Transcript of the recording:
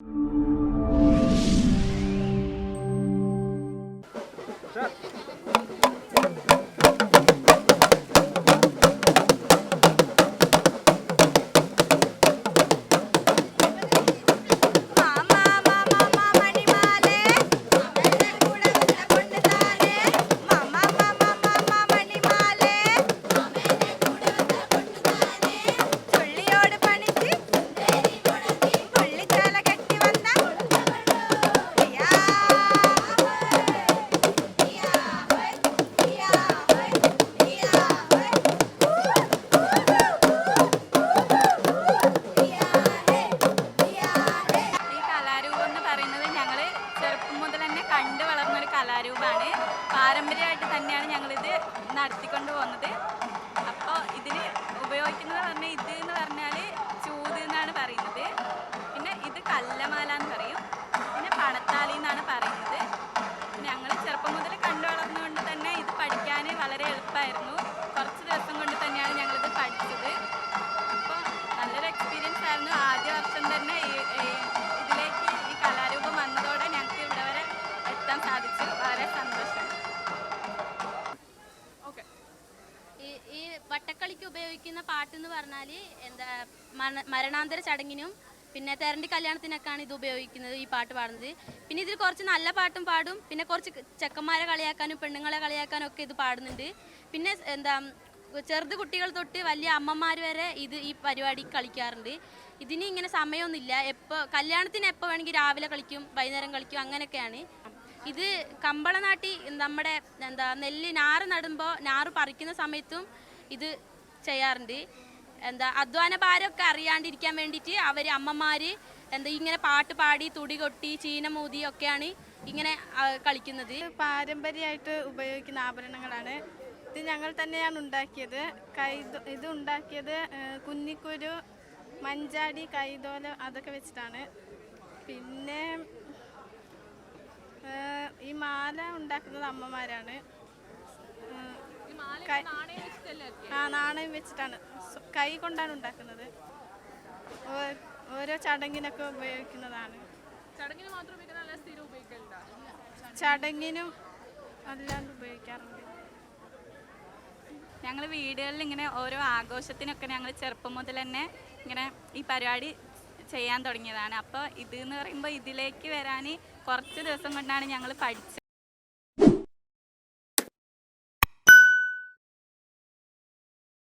you. കലാരൂപമാണ് പാരമ്പര്യമായിട്ട് തന്നെയാണ് ഞങ്ങളിത് നടത്തിക്കൊണ്ട് പോകുന്നത്. വട്ടക്കളിക്ക് ഉപയോഗിക്കുന്ന പാട്ട് എന്ന് പറഞ്ഞാൽ എന്താ മരണ- മരണാന്തര ചടങ്ങിനും പിന്നെ തെരണ്ടി കല്യാണത്തിനൊക്കെയാണ് ഇത് ഉപയോഗിക്കുന്നത് ഈ പാട്ട് പാടുന്നത്. പിന്നെ ഇതിൽ കുറച്ച് നല്ല പാട്ടും പാടും പിന്നെ കുറച്ച് ചെക്കന്മാരെ കളിയാക്കാനും പെണ്ണുങ്ങളെ കളിയാക്കാനും ഒക്കെ ഇത് പാടുന്നുണ്ട്. പിന്നെ എന്താ ചെറുത് കുട്ടികൾ തൊട്ട് വലിയ അമ്മമാർ വരെ ഇത് ഈ പരിപാടി കളിക്കാറുണ്ട്. ഇതിന് ഇങ്ങനെ സമയമൊന്നുമില്ല. എപ്പോൾ കല്യാണത്തിന് എപ്പോൾ വേണമെങ്കിൽ രാവിലെ കളിക്കും വൈകുന്നേരം കളിക്കും അങ്ങനെയൊക്കെയാണ്. ഇത് കമ്പളനാട്ടി നമ്മുടെ എന്താ നെല്ല് ഞാറ് നടുമ്പോൾ ഞാറ് പറിക്കുന്ന സമയത്തും ഇത് ചെയ്യാറുണ്ട്. എന്താ അധ്വാന ഭാരമൊക്കെ അറിയാണ്ടിരിക്കാൻ വേണ്ടിയിട്ട് അവർ അമ്മമാർ എന്താ ഇങ്ങനെ പാട്ട് പാടി തുടി കൊട്ടി ചീന ചീനമൂതി ഒക്കെയാണ് ഇങ്ങനെ കളിക്കുന്നത്. പാരമ്പര്യമായിട്ട് ഉപയോഗിക്കുന്ന ആഭരണങ്ങളാണ്. ഇത് ഞങ്ങൾ തന്നെയാണ് ഉണ്ടാക്കിയത്. കൈ ഇത് ഉണ്ടാക്കിയത് കുന്നിക്കുരു മഞ്ചാടി കൈതോല അതൊക്കെ വെച്ചിട്ടാണ്. പിന്നെ ഈ മാല ഉണ്ടാക്കുന്നത് അമ്മമാരാണ്. ആ നാണയം വെച്ചിട്ടാണ്. കൈ കൊണ്ടാണ് ഉണ്ടാക്കുന്നത്. ഓരോ ചടങ്ങിനൊക്കെ ഉപയോഗിക്കുന്നതാണ്. ചടങ്ങിനും അല്ലാണ്ട് ഉപയോഗിക്കാറുണ്ട്. ഞങ്ങൾ വീടുകളിൽ ഇങ്ങനെ ഓരോ ആഘോഷത്തിനൊക്കെ ഞങ്ങൾ ചെറുപ്പം മുതൽ തന്നെ ഇങ്ങനെ ഈ പരിപാടി ചെയ്യാൻ തുടങ്ങിയതാണ്. അപ്പോൾ ഇത് എന്ന് പറയുമ്പോൾ ഇതിലേക്ക് വരാൻ കുറച്ച് ദിവസം കൊണ്ടാണ് ഞങ്ങൾ പഠിച്ചത്